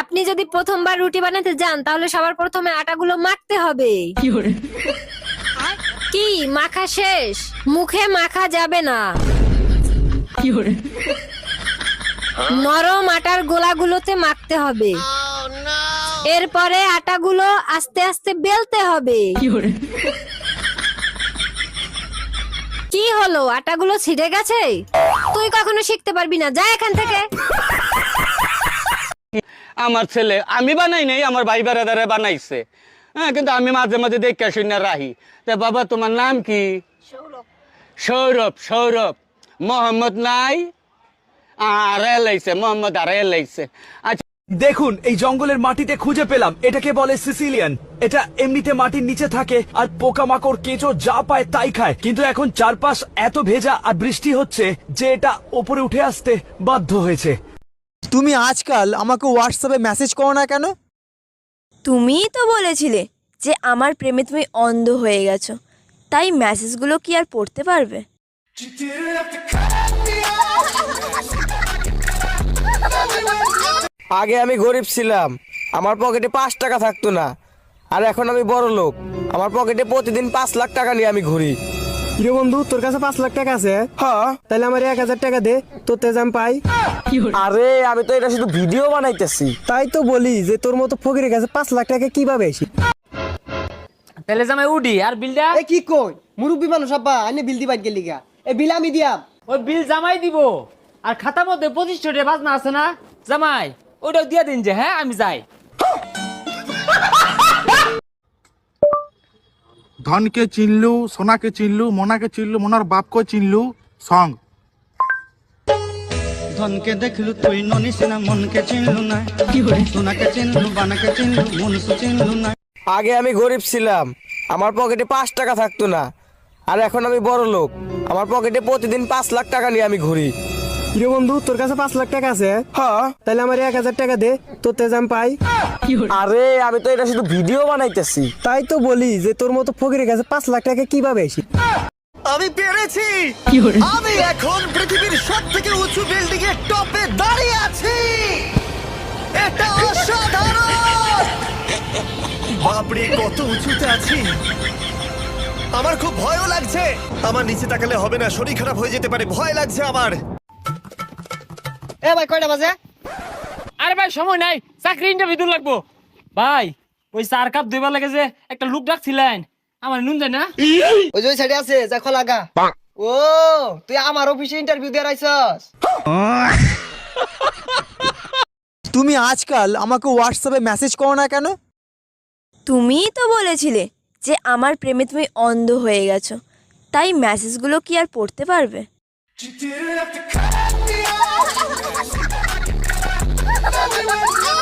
আপনি যদি প্রথমবার রুটি বানাতে যান তাহলে সবার প্রথমে আটাগুলো মাখতে হবে। কি মাখা শেষ। মুখে মাখা যাবে না। নরম আটার গোলাগুলোতে মাখতে হবে। এরপরে আটাগুলো আস্তে আস্তে বেলতে হবে। কি হলো? আটাগুলো ছিঁড়ে গেছে? তুই কখনো শিখতে পারবি না। যা এখান থেকে। আমার ছেলে। আমি বানাই নাই আমার ভাই বেড়াদারে বানাইছে। হ্যাঁ কিন্তু আমি মাঝে মাঝে দেখে শুনে রাহি। তা বাবা তোমার নাম কি? সৌরভ। সৌরভ মোহাম্মদ নাই? আর এলাইছে মোহাম্মদ আর এলাইছে আচ্ছা দেখুন এই জঙ্গলের মাটিতে খুঁজে পেলাম। এটাকে বলে সিসিলিয়ান। এটা এমনিতে মাটির নিচে থাকে আর পোকামাকড় কেঁচো যা পায় তাই খায়। কিন্তু এখন চারপাশ এত ভেজা আর বৃষ্টি হচ্ছে যে এটা ওপরে উঠে আসতে বাধ্য হয়েছে। তুমি আজকাল আমাকে হোয়াটসঅ্যাপে মেসেজ করো না কেন? তুমিই তো বলেছিলে যে আমার প্রেমে তুমি অন্ধ হয়ে গেছো। তাই মেসেজগুলো কি আর পড়তে পারবে? আগে আমি গরিব ছিলাম। আমার পকেটে পাঁচ টাকা থাকতো না। আর এখন আমি বড় লোক আমার পকেটে প্রতিদিন পাঁচ লাখ টাকা নিয়ে আমি ঘুরি। রে বন্ধু তোর কাছে পাঁচ লাখ টাকা আছে হ্যাঁ। তাহলে আমার এক হাজার টাকা দে তোর তেজ আমি পাই আরে আমি তো এটা শুধু ভিডিও বানাইতেছি। তাই তো বলি যে তোর মতো ফকিরের কাছে পাঁচ লাখ টাকা কীভাবে আসি তাহলে জামাই উডি আর বিলটা? এ কি কই? মুরব্বী মানুষ আব্বা আইনে বিল দিবাই গেলি গা এ বিল আমি দিয়াম। ওই বিল জামাই দিব। আর খাতার মধ্যে পঁচিশশো টাকা বাজনা আছে না? জামাই ওইটাও দিয়ে দিন যে হ্যাঁ আমি যাই। ধনকে চিনলু সোনাকে চিনলু মোনাকে চিনলু মোনার বাপকে চিনলু সং। ধনকে দেখলু তুই ননিস না মনকে চিনলু না। কি হই সোনাকে চিনলু বানাকে চিনলু মনুষ চিনলু না। আগে আমি গরিব ছিলাম আমার পকেটে পাঁচ টাকা থাকতো না। আর এখন আমি বড় লোক আমার পকেটে প্রতিদিন পাঁচ লাখ টাকা নিয়ে আমি ঘুরি। রে বন্ধু তোর কাছে পাঁচ লাখ টাকা আছে? হ্যাঁ। তাহলে আমার এক হাজার টাকা দে তোর তেজ আমি পাই। আরে আমি তো এটা শুধু ভিডিও বানাইতেছি। তাই তো বলি যে তোর মতো ফকিরের কাছে পাঁচ লাখ টাকা কীভাবে আসি আমি পেরেছি। আমি এখন পৃথিবীর সব থেকে উঁচু বিল্ডিং এর টপে দাঁড়িয়ে আছি। এটা অসাধারণ! বাপরে কত উঁচুতে আছি। আমার খুব ভয়ও লাগছে। আমার নিচে তাকালে হবে না শরীর খারাপ হয়ে যেতে পারে ভয় লাগছে আমার। এ ভাই কয়টা বাজে? আরে ভাই সময় নাই। চাকরি ইন্টারভিউ দিন লাগবো। ভাই ওই চার কাপ দুইবার লাগে যে একটা লুক ডাকছিলেন। আমার নুন যায় না? ওই যে সাইডে আছে যা খোলা গা। ও তুই আমার অফিসে ইন্টারভিউ দিয়ে রাইছস তুমি আজকাল আমাকে হোয়াটসঅ্যাপে মেসেজ করো না কেন? তুমিই তো বলেছিলে যে আমার প্রেমে তুমি অন্ধ হয়ে গেছো। তাই মেসেজগুলো কি আর পড়তে পারবে? You didn't have to cut me off.